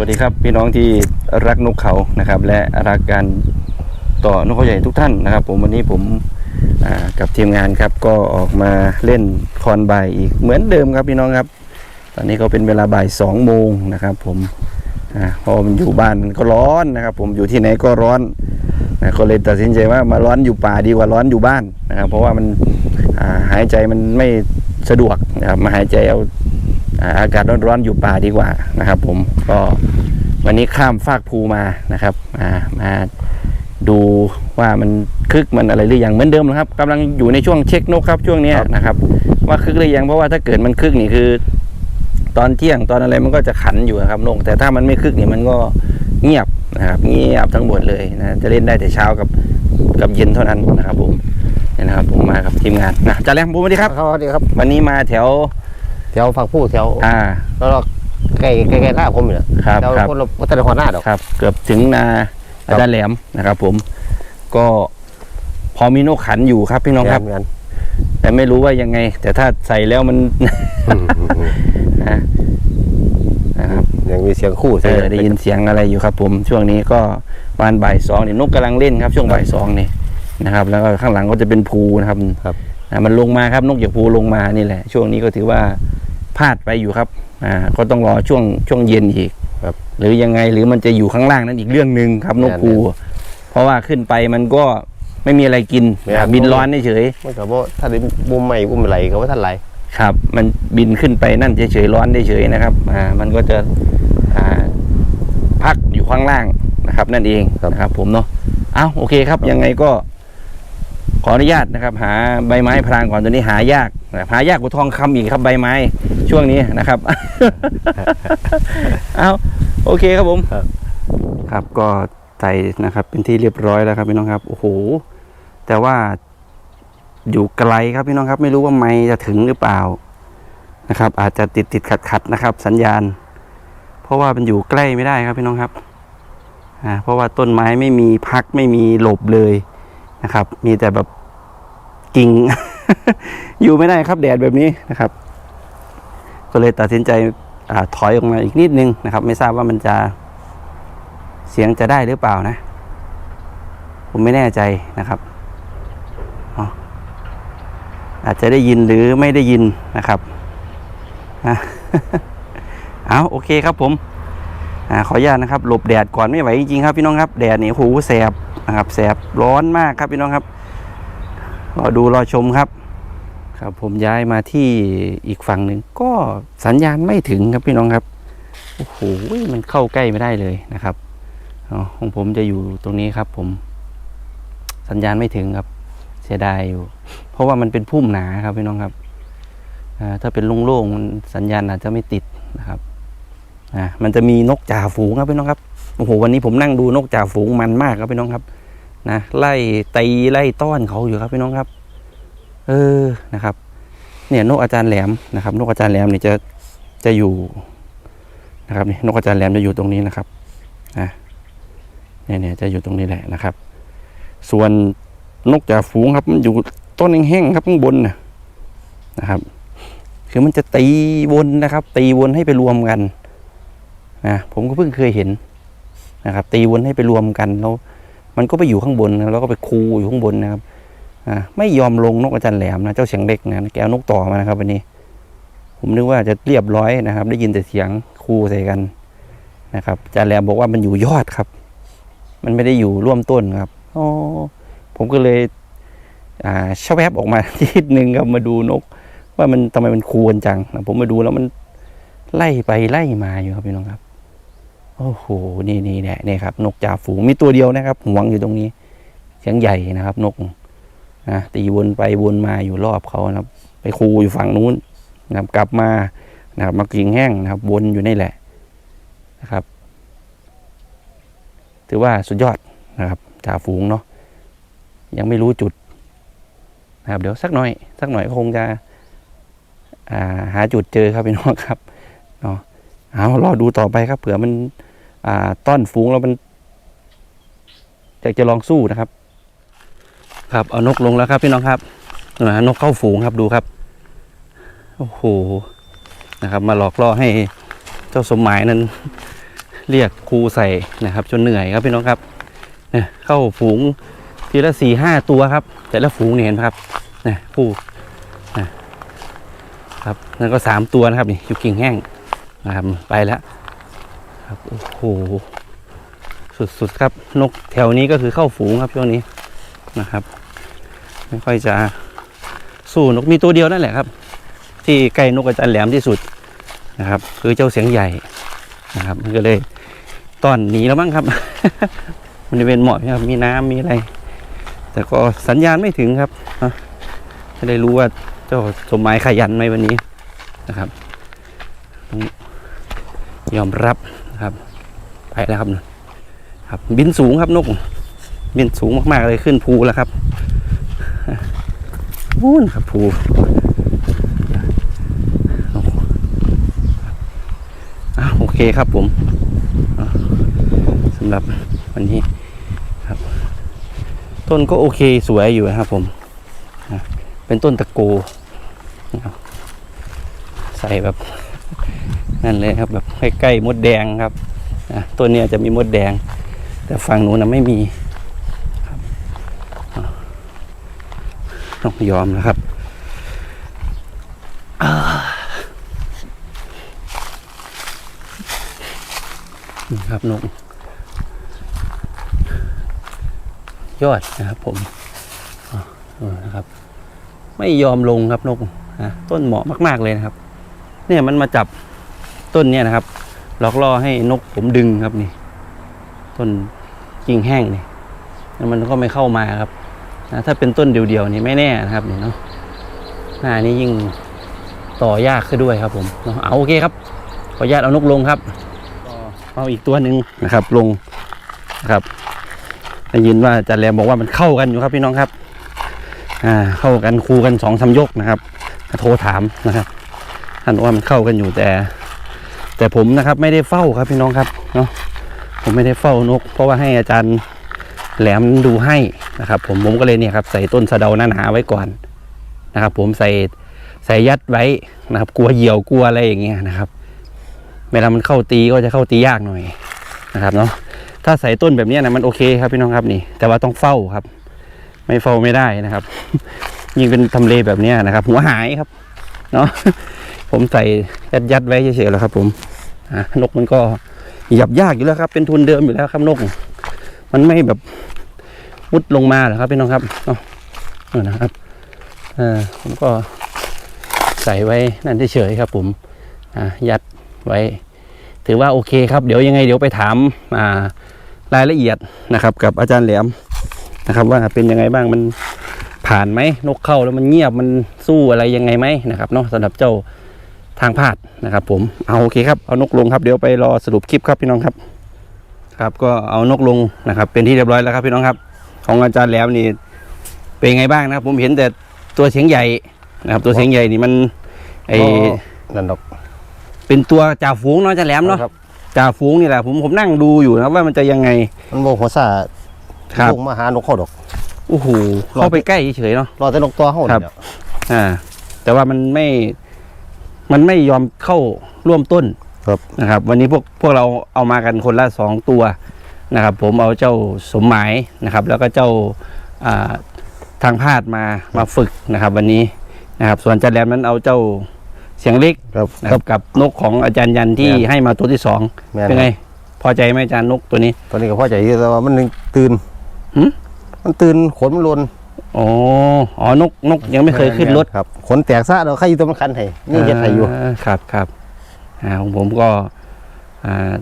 วัสดีครับพี่น้องที่รักนกเขานะครับ และรักการต่อนกเขาใหญ่ทุกท่านนะครับ ผมวันนี้ผมกับทีมงานครับก็ออกมาเล่นคอนบ่ายอีกเหมือนเดิมครับพี่น้องครับ ตอนนี้ก็เป็นเวลาบ่ายสองโมงนะครับ ผมอพราะมันอยู่บ้านมันก็ร้อนนะครับ ผมอยู่ที่ไหนก็ร้อนนะก็เลยตัดสินใจว่ามาร้อนอยู่ป่าดีกว่าร้อนอยู่บ้านนะครับ เพราะว่ามันหายใจมันไม่สะดวกนะครับมาหายใจเอา อ่าอากาศร้อนๆอยู่ป่าดีกว่านะครับ ผมก็วันนี้ข้ามฟากภูมานะครับมามาดูว่ามันคึกมันอะไรหรือยังเหมือนเดิมนะครับกำลังอยู่ในช่วงเช็คนกครับช่วงเนี้ยนะครับ ว่าคึกหรือยังเพราะว่าถ้าเกิดมันคึกนี่คือ ตอนเที่ยงตอนอะไรมันก็จะขันอยู่นะครับนกแต่ถ้ามันไม่คึกนี่มันก็เงียบนะครับ เงียบทั้งหมดเลยนะจะเล่นได้แต่เช้ากับกับเย็นเท่านั้นนะครับผมเนี่ยนะครับผมมากับทีมงานนะจ่าแรมผมสวัสดีครับสวัสดีครับ วันนี้มาแถวแถวฝั่งผู้แถวอ่าแล้วก็ใกล้ใกล้ใกล้หน้าผมอยู่นะครับแถวครับคนละวัฒนธรรมหน้าดอก ครับ เกือบถึงนาอาจารย์แหลมนะครับผม ก็พอมีนกขันอยู่ครับพี่น้องครับเหมือนกันแต่ไม่รู้ว่ายังไง แต่ถ้าใส่แล้วมันนะนะครับยังมีเสียงคู่เออได้ยินเสียงอะไรอยู่ครับ ผม ช่วงนี้ก็ประมาณบ่ายสองเนี่ยนกกำลังเล่นครับ ช่วงบ่ายสองนี่นะครับ แล้วก็ข้างหลังก็จะเป็นภูนะครับครับอ่ามันลงมาครับนกจากภูลงมานี่แหละ ช่วงนี้ก็ถือว่า พลาดไปอยู่ครับอ่าก็ต้องรอช่วงช่วงเย็นอีกครับ หรือยังไงหรือมันจะอยู่ข้างล่างนั้นอีกเรื่องหนึ่งครับนกภูแน่เพราะว่าขึ้นไปมันก็ไม่มีอะไรกินไม่ครับ บินร้อนเฉยมันก็บ่ถ้าได้มุมใหม่มุมไหลก็ว่าท่านไหลๆครับ มันบินขึ้นไปนั่นเฉยๆร้อนเฉยๆนะครับอ่ามันก็จะอ่าพักอยู่ข้างล่างนะครับ นั่นเองนะครับ ผมเนาะเอาโอเคครับยังไงก็ ขออนุญาตนะครับ หาใบไม้พรางก่อนตัวนี้หายากนะครับ หายากกว่าทองคำอีกครับใบไม้ ช่วงนี้นะครับ เอาโอเคครับผม ครับก็ใส่นะครับ เป็นที่เรียบร้อยแล้วครับพี่น้องครับโอ้โหแต่ว่าอยู่ไกลครับพี่น้องครับ ไม่รู้ว่าไม้จะถึงหรือเปล่านะครับ อาจจะติดติดขัดขัดนะครับ สัญญาณ เพราะว่ามันอยู่ใกล้ไม่ได้ครับพี่น้องครับอ่าเพราะว่าต้นไม้ไม่มีพักไม่มีหลบเลยนะครับ มีแต่แบบกิ่ง อยู่ไม่ได้ครับแดดแบบนี้นะครับ ก็เลยตัดสินใจอถอยออกมาอีกนิดนึงนะครับ ไม่ทราบว่ามันจะเสียงจะได้หรือเปล่านะ ผมไม่แน่ใจนะครับอาจจะได้ยินหรือไม่ได้ยินนะครับอะเอาโอเคครับผมอขออนุญาตนะครับ หลบแดดก่อนไม่ไหวจริงๆครับพี่น้องครับ แดดนี่โอ้โหแสบนะครับแสบร้อนมากครับพี่น้องครับ รอดูรอชมครับ ครับ ผมย้ายมาที่อีกฝั่งหนึ่งก็สัญญาณไม่ถึงครับพี่น้องครับโอ้โหมันเข้าใกล้ไม่ได้เลยนะครับของผมจะอยู่ตรงนี้ครับ ผม สัญญาณไม่ถึงครับ เสียดายอยู่ เพราะว่ามันเป็นพุ่มหนาครับพี่น้องครับถ้าเป็นโล่งๆมันสัญญาณอาจจะไม่ติดนะครับมันจะมีนกจ่าฝูงครับพี่น้องครับโอ้โหวันนี้ผมนั่งดูนกจ่าฝูงมันมากครับพี่น้องครับ นะไล่ตีไล่ต้อนเขาอยู่ครับพี่น้องครับ เออนะครับ เนี่ยนกอาจารย์แหลมนะครับ นกอาจารย์แหลมเนี่ยจะจะอยู่นะครับนี่นกอาจารย์แหลมจะอยู่ตรงนี้นะครับนะเนี่ยเนี่ยจะอยู่ตรงนี้แหละนะครับ ส่วนนกจ่าฝูงครับมันอยู่ต้นแห้งๆครับข้างบนนะนะครับ คือมันจะตีวนนะครับ ตีวนให้ไปรวมกันนะผมก็เพิ่งเคยเห็นนะครับ ตีวนให้ไปรวมกันแล้ว มันก็ไปอยู่ข้างบนแล้วก็ไปคูอยู่ข้างบนนะครับอ่าไม่ยอมลงนกอาจารย์แหลมนะเจ้าเสียงเล็กนะแกเอานกต่อมานะครับวันนี้ ผมนึกว่าจะเรียบร้อยนะครับ ได้ยินแต่เสียงคูใส่กันนะครับอาจารย์แหลมบอกว่ามันอยู่ยอดครับ มันไม่ได้อยู่ร่วมต้นครับอ๋อผมก็เลยอ่าชแวบออกมาทีหนึ่งครับมาดูนก ว่ามันทำไมมันควรจังผมมาดูแล้วมันไล่ไปไล่มาอยู่ครับพี่น้องครับ โอ้โห นี่นี่แหละนี่ครับ นกจ่าฝูงมีตัวเดียวนะครับหวงอยู่ตรงนี้เสียงใหญ่นะครับ นกนะตีวนไปวนมาอยู่รอบเขานะครับ ไปคูอยู่ฝั่งนู้นนะครับกลับมานะครับ มากิ่งแห้งนะครับ วนอยู่นี่แหละนะครับ ถือว่าสุดยอดนะครับจ่าฝูงเนาะยังไม่รู้จุดนะครับ เดี๋ยวสักหน่อย สักหน่อยคงจะอ่าหาจุดเจอครับพี่น้องครับเนาะเอารอดูต่อไปครับ เผื่อมัน ต้อนฝูงแล้วมันอยากจะลองสู้นะครับ ครับเอานกลงแล้วครับพี่น้องครับนะนกเข้าฝูงครับดูครับโอ้โหนะครับ มาหลอกล่อให้เจ้าสมหมายนั้น เรียกครูใส่นะครับ จนเหนื่อยครับพี่น้องครับเนี่ยเข้าฝูงทีละสี่ห้าตัวครับ แต่ละฝูงเนี่ยเห็นไหมครับเนี่ยผู้นะครับนั่นก็สามตัวนะครับนี่อยู่กิ่งแห้งนะครับไปแล้ว ครับโอ้โหสุดๆครับ นกแถวนี้ก็คือเข้าฝูงครับช่วงนี้นะครับ ไม่ค่อยจะสู้นกมีตัวเดียวนั่นแหละครับ ที่ใกล้นกอาจารย์แหลมที่สุดนะครับ คือเจ้าเสียงใหญ่นะครับ มันก็เลยตอนหนีแล้วมั้งครับ มันเป็นเหมาะครับ มีน้ำมีอะไร แต่ก็สัญญาณไม่ถึงครับจะได้รู้ว่าเจ้าสมหมายขยันไหมวันนี้นะครับ ยอมรับ ครับ ไปแล้วครับครับ บินสูงครับนก บินสูงมากๆเลยขึ้นภูแล้วครับนู่นครับภูอะโอเคครับผมสำหรับวันนี้ครับ ต้นก็โอเคสวยอยู่นะครับผมเป็นต้นตะโกใส่แบบ นั่นเลยครับแบบใกล้ๆมดแดงครับอะต้นเนี้ยจะมีมดแดง แต่ฝั่งนู้นนะไม่มีต้องยอมนะครับนี่ครับนกยอดนะครับผมนะครับ ไม่ยอมลงครับนกต้นเหมาะมาก ๆเลยนะครับ เนี่ยมันมาจับ ต้นเนี่ยนะครับหลอกล่อให้นกผมดึงครับนี่ ต้นกิ่งแห้งนี่แล้วมันก็ไม่เข้ามาครับนะถ้าเป็นต้นเดียวๆนี่ไม่แน่นะครับเนี่เนาะหน้านี้ยิ่งต่อยากขึ้นด้วยครับ ผมเนาะเอาโอเคครับขออนุญาตเอานกลงครับเอาอีกตัวหนึ่งนะครับ ลงนะครับได้ยินว่าจาแรมบอกว่ามันเข้ากันอยู่ครับพี่น้องครับ อ่า เข้ากันคูกันสองสามยกนะครับโทรถามนะครับท่านว่ามันเข้ากันอยู่แต่ แต่ผมนะครับไม่ได้เฝ้าครับพี่น้องครับเนาะผมไม่ได้เฝ้านก เพราะว่าให้อาจารย์แหลมดูให้นะครับ ผมผมก็เลยเนี่ยครับใส่ต้นสะเดาหนาๆไว้ก่อนนะครับ ผมใส่ใส่ยัดไว้นะครับ กลัวเหี่ยวกลัวอะไรอย่างเงี้ยนะครับ เวลามันเข้าตีก็จะเข้าตียากหน่อยนะครับเนาะถ้าใส่ต้นแบบนี้นะมันโอเคครับพี่น้องครับนี่ แต่ว่าต้องเฝ้าครับ ไม่เฝ้าไม่ได้นะครับ ยิ่งเป็นทำเลแบบนี้นะครับ หัวหายครับ เนาะ ผมใส่ยัดยัดไว้เฉยๆแล้วครับ ผมนกมันก็หยับยากอยู่แล้วครับ เป็นทุนเดิมอยู่แล้วครับนก มันไม่แบบมุดลงมาหรอครับพี่น้องครับเนาะเอนะครับเออผมก็ใส่ไว้นั่นเฉยๆครับ ผมอ่ายัดไว้ ถือว่าโอเคครับ เดี๋ยวยังไงเดี๋ยวไปถามอ่ารายละเอียดนะครับ กับอาจารย์แหลมนะครับ ว่าเป็นยังไงบ้างมันผ่านไหมนกเข้าแล้วมันเงียบมันสู้อะไรยังไงไหมนะครับเนาะสำหรับเจ้า ทางพาดนะครับ ผมเอาโอเคครับเอานกลงครับเดี๋ยวไปรอสรุปคลิปครับพี่น้องครับ ครับก็เอานกลงนะครับ เป็นที่เรียบร้อยแล้วครับพี่น้องครับ ของอาจารย์แหลมนี่เป็นไงบ้างนะครับ ผมเห็นแต่ตัวเสียงใหญ่นะครับ ตัวเสียงใหญ่นี่มันไอนั่นดอกเป็นตัวจ่าฝูงเนาะอาจารย์แหลมเนาะครับจ่าฝูงนี่แหละผมผมนั่งดูอยู่นะครับว่ามันจะยังไง มันโมหัวซาครับลงมาหานกเข้าดอกโอ้โหเข้าไปใกล้เฉยๆเนาะรอแต่นกตัวเข้าครับเนี่ยอ่า แต่ว่ามันไม่ มันไม่ยอมเข้าร่วมต้นครับนะครับ วันนี้พวกพวกเราเอามากันคนละสองตัวนะครับ ผมเอาเจ้าสมหมายนะครับ แล้วก็เจ้าอ่าทางพาดมามาฝึกนะครับ วันนี้นะครับ ส่วนอาจารย์แหลมนั้นเอาเจ้าเสียงเล็กครับนะครับกับนกของอาจารย์ยันที่แม่นให้มาตัวที่สองแม่น เป็นไง พอใจไหมอาจารย์นกตัวนี้ ตอนนี้ก็พอใจอยู่แต่ว่ามันยังตื่น หึ มันตื่นขนมันลน อ๋ออ๋อนกนกยังไม่เคยขึ้นรถครับขนแตกซะเราใครอยู่ตัวมันคันให้นี่เฮ็ดให้อยู่าครับครับอ่าของผมก็อ่า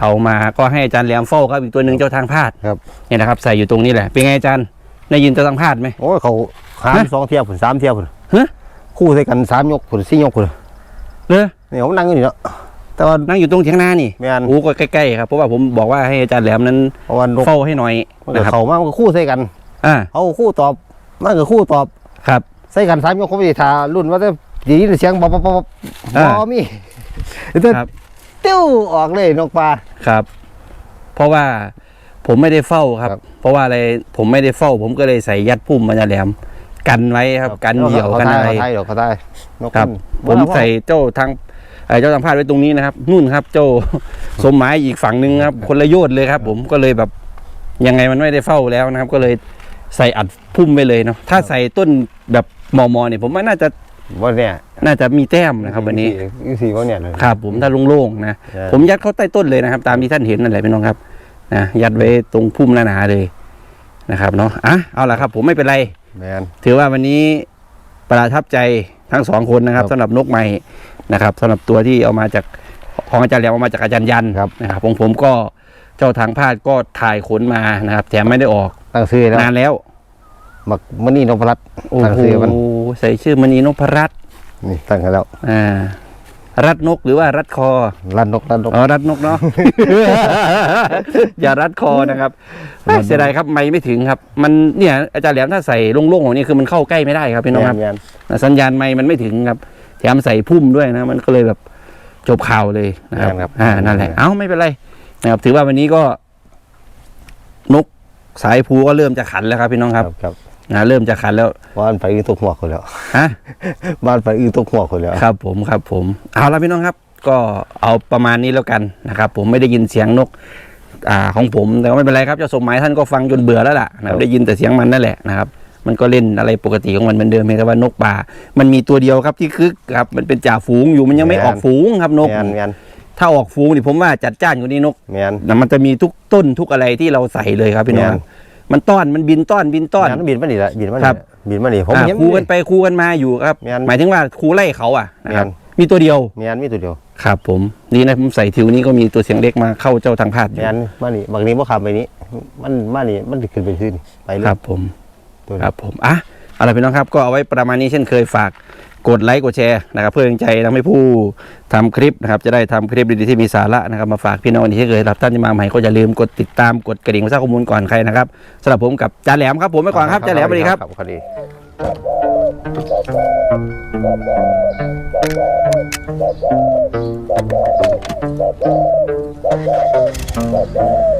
เอามาก็ให้อาจารย์แหลมเฝ้าครับอีกตัวหนึ่งเจ้าทางพาดครับเนี่ยนะครับ ใส่อยู่ตรงนี้แหละ เป็นไงอาจารย์ได้ยินเจ้าทางพาดไหมโอ้ยเขาหามฮะสองเที่ยวผุนสามเที่ยวผุนฮะคู่ใส่กันสามยกผุนสี่ยกผุนเลยนี่ผมนั่งอยู่นี่เนาะแต่ว่านั่งอยู่ตรงเถียงนานี่แม่นโอ้ก็ใกล้ๆครับเพราะว่าผมบอกว่าให้อาจารย์แหลมนั้นเพราะว่านกเฝ้าให้หน่อยมันนะก็ครับเข้ามามันก็คู่ใส่กัน อ่าเขาก็คู่ตอบมันก็คู่ตอบครับ ใส่กันสามยกเขาไม่ได้ทารุ่นว่าจะได้ยินเสียงบ๊อบบ๊อบบ๊อบอ่าบอมีเดี๋ยวครับติ้วออกเลยนกปลาครับ เพราะว่าผมไม่ได้เฝ้าครับครับเพราะว่าอะไรผมไม่ได้เฝ้า ผมก็เลยใส่ยัดพุ่มอาจารย์แหลม กันไว้ครับ กันเหยี่ยวขากันอะไรเขาไทยเขาไทยนกครับมันผมใส่เจ้าทางเอ่อเจ้าสัมภาษณ์ไว้ตรงนี้นะครับ นู่นครับ เจ้าสมหมายอีกฝั่งหนึ่งครับ คนละโยชน์เลยครับ ผมก็เลยแบบยังไงมันไม่ได้เฝ้าแล้วนะครับ ก็เลย ใส่อัดพุ่มไปเลยเนาะถ้าใส่ต้นแบบมอมอเนี่ยผมว่าน่าจะว่าเนี่ยน่าจะมีแต้มนะครับวันนี้อีสี่ว่าเนี่ยเลยครับผมถ้าโล่งๆนะใช่ผมยัดเข้าใต้ต้นเลยนะครับ ตามที่ท่านเห็นนั่นแหละพี่น้องครับนะยัดไว้ตรงพุ่มหนาๆเลยนะครับเนาะอะเอาละครับ ผมไม่เป็นไรแมนถือว่าวันนี้ประทับใจทั้งสองคนนะครับครับสำหรับนกใหม่นะครับสำหรับตัวที่เอามาจากของอาจารย์แหลมเอามาจากอาจารย์ยันครับนะครับของผมก็เจ้าทางพาดก็ถ่ายขนมานะครับแถมไม่ได้ออก ตั้งซื้อแล้วนานแล้วมักมันนี่นพรัตน์โอ้ตั้งโหซื้อมันใส่ชื่อมณีนพรัตน์นี่ตั้งกันแล้วอ่ารัดนกหรือว่ารัดคอ รันนกรันนกอ๋อรัดนกเนาะอย่ารัดคอนะครับรัดนกเสียดายครับไม่ไม่ถึงครับ มันเนี่ยอาจารย์แหลมถ้าใส่โล่งๆของนี้คือมันเข้าใกล้ไม่ได้ครับพี่น้องครับแมนสัญญาณไม่มันไม่ถึงครับแถมใส่พุ่มด้วยนะ มันก็เลยแบบจบข่าวเลยนะครับครับอ่านั่นแหละเอ้าไม่เป็นไรนะครับ ถือว่าวันนี้ก็ นก สายภูก็เริ่มจะขันแล้วครับพี่น้องคครัรับบครับนะเริ่มจะขันแล้วบ้านไปอื่นตกหัวคนแล้วฮะบ้านไปอื่นตกหัวคนแล้วครับ ผมครับ ผมเอาละพี่น้องครับ ก็เอาประมาณนี้แล้วกันนะครับ ผมไม่ได้ยินเสียงนกอ่าของผมแต่ว่าไม่เป็นไรครับเจ้าสมหมายท่านก็ฟังจนเบื่อแล้วล่ะนะครับได้ยินแต่เสียงมันนั่นแหละนะครับมันก็เล่นอะไรปกติของมันเหมือนเดิมเพียงแต่ว่านกป่า มันมีตัวเดียวครับที่คึกครับ มันเป็นจ่าฝูงอยู่มันยังไม่ออกฝูงครับนกแมนแมน ถ้าออกฝูงนี่ผมว่าจัดจ้านกว่านี้นกแมนนะมันจะมีทุกต้นทุกอะไรที่เราใส่เลยครับพี่น้องแม่นมันต้อนมันบินต้อนบินต้อนแม่นบินมาหนีละบินมาหนีครับละบินมาหนีผมอ่าเห็นคูกันไปคูกันมาอยู่ครับแม่นหมายถึงว่าคูไล่เขาอะนะครับแม่มีตัวเดียวแมนมีตัวเดียวครับผมนี่นะผมใส่ทิวนี้ก็มีตัวเสียงเล็กมาเข้าเจ้าทางพาดอแมยู่นมาหนีบางนี้บ่ขับไปนี้ มันมาหนีมันสิขึ้นไปขึ้นไปเลยครับผมตัวนี้ครับผมอะเอาล่ะไรพี่น้องครับก็เอาไว้ประมาณนี้เช่นเคยฝาก กดไลค์กดแชร์นะครับ เพื่อเป็นใจทำให้ผู้ทำคลิปนะครับ จะได้ทำคลิปดีๆที่มีสาระนะครับ มาฝากพี่น้องที่เคยรับท่านที่มาใหม่ก็อย่าลืมกดติดตามกดกระดิ่งเพื่อทราบข้อมูลก่อนใครนะครับสำหรับผมกับจ่าแหลมครับผมไปก่อนครับจ่าแหลมสวัสดีครับครับสวัสดี Thank